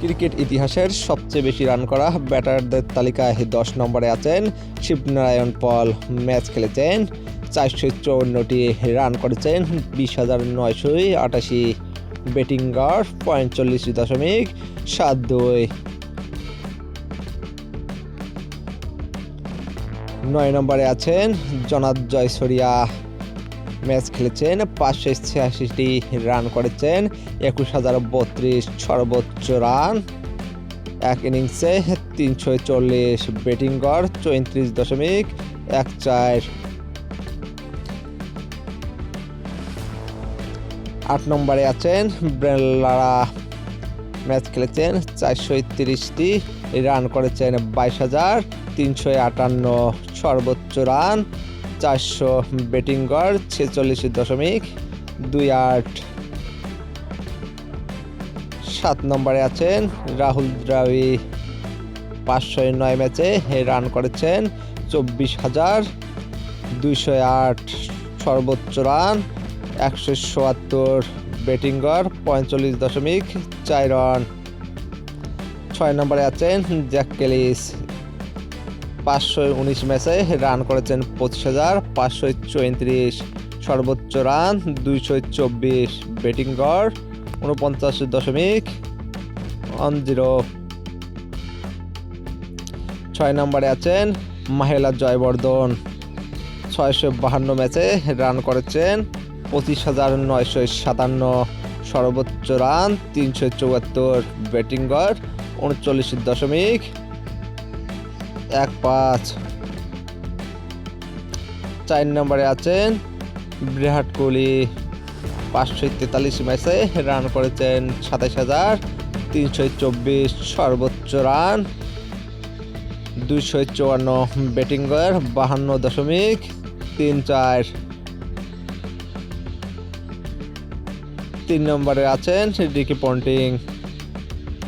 Cricket ইতিহাসের সবচেয়ে বেশি রান করা ব্যাটারদের তালিকায় দশ নম্বরে আছেন শিবনারায়ণ পল, ম্যাচ খেলেছেন চারশো চৌন্নটি রান করেছেন, বিশ হাজার নয়শোই আটাশি ব্যাটিং গড় পঁয়তাল্লিশ দশমিক সাত দুই। নয় নম্বরে আছেন জনাদ জয়সরিয়া। ম্যাচ খেলেছেন, পাঁচশো ছিয়াশিটি রান করেছেন, একুশ হাজার বত্রিশ সর্বোচ্চ রান। এক ইনিংসে তিনশো চল্লিশ ব্যাটিং গড়, চৌত্রিশ দশমিক এক চার। আট নম্বরে আছেন ব্রেলারা ম্যাচ খেলেছেন চারশো তিরিশটি, রান করেছেন বাইশ হাজার তিনশো আটান্ন সর্বোচ্চ রান। চারশো ব্যাটিং গড় ছেচল্লিশ দশমিক, দুই আট সাত নম্বরে আছেন রাহুল দ্রাবি। পাঁচশো নয় ম্যাচে রান করেছেন চব্বিশ হাজার দুইশো আট সর্বোচ্চ রান, একশো চুয়াত্তর ব্যাটিং গড়, পঁয়তাল্লিশ দশমিক চার রান ছয় নম্বরে আছেন জ্যাক কেলিস। পাঁচশো উনিশ ম্যাচে রান করেছেন পঁচিশ হাজার পাঁচশো চৌত্রিশ সর্বোচ্চ রান, দুইশো চব্বিশ ব্যাটিং গড় উনপঞ্চাশ দশমিক ওয়ান জিরো ছয় নম্বরে আছেন মাহেলা জয়বর্ধন। ছয়শো বাহান্ন ম্যাচে রান করেছেন পঁচিশ হাজার নয়শো সাতান্ন সর্বোচ্চ রান, তিনশো চুয়াত্তর ব্যাটিং গড় উনচল্লিশ দশমিক এক পাঁচ। চার নম্বরে আছেন বিরাট কোহলি। পাঁচশো তেতাল্লিশ ম্যাচে রান করেছেন সাতাশ হাজার তিনশো চব্বিশ সর্বোচ্চ রান। দুইশো চুয়ান্ন ব্যাটিং গড় বাহান্ন দশমিক তিন চার। তিন নম্বরে আছেন ডিকি পন্টিং।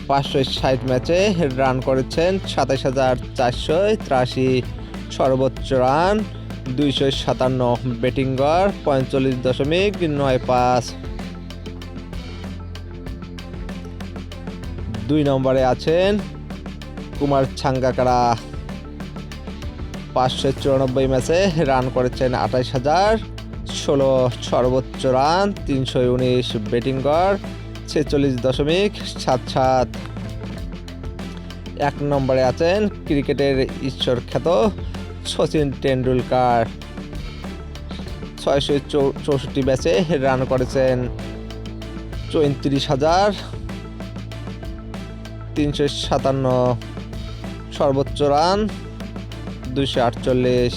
পাঁচশো ষাট ম্যাচে রান করেছেন সাতাশ হাজার চারশো ত্রাশি সর্বোচ্চ রান দুইশো সাতান্ন ব্যাটিং গড় পঁয়তাল্লিশ দশমিক নয় পাঁচ। দুই নম্বরে আছেন কুমার ছাঙ্গাকারা। পাঁচশো চুরানব্বই ম্যাচে রান করেছেন আঠাশ হাজার ষোলো সর্বোচ্চ রান তিনশো উনিশ ব্যাটিং গড় ছেচল্লিশ দশমিক সাত সাত। এক নম্বরে আছেন ক্রিকেটের ঈশ্বর খ্যাত সচিন টেন্ডুলকার ছয়শো চৌষট্টি ম্যাচে রান করেছেন চৌত্রিশ হাজার তিনশো সাতান্ন। সর্বোচ্চ রান দুইশো আটচল্লিশ।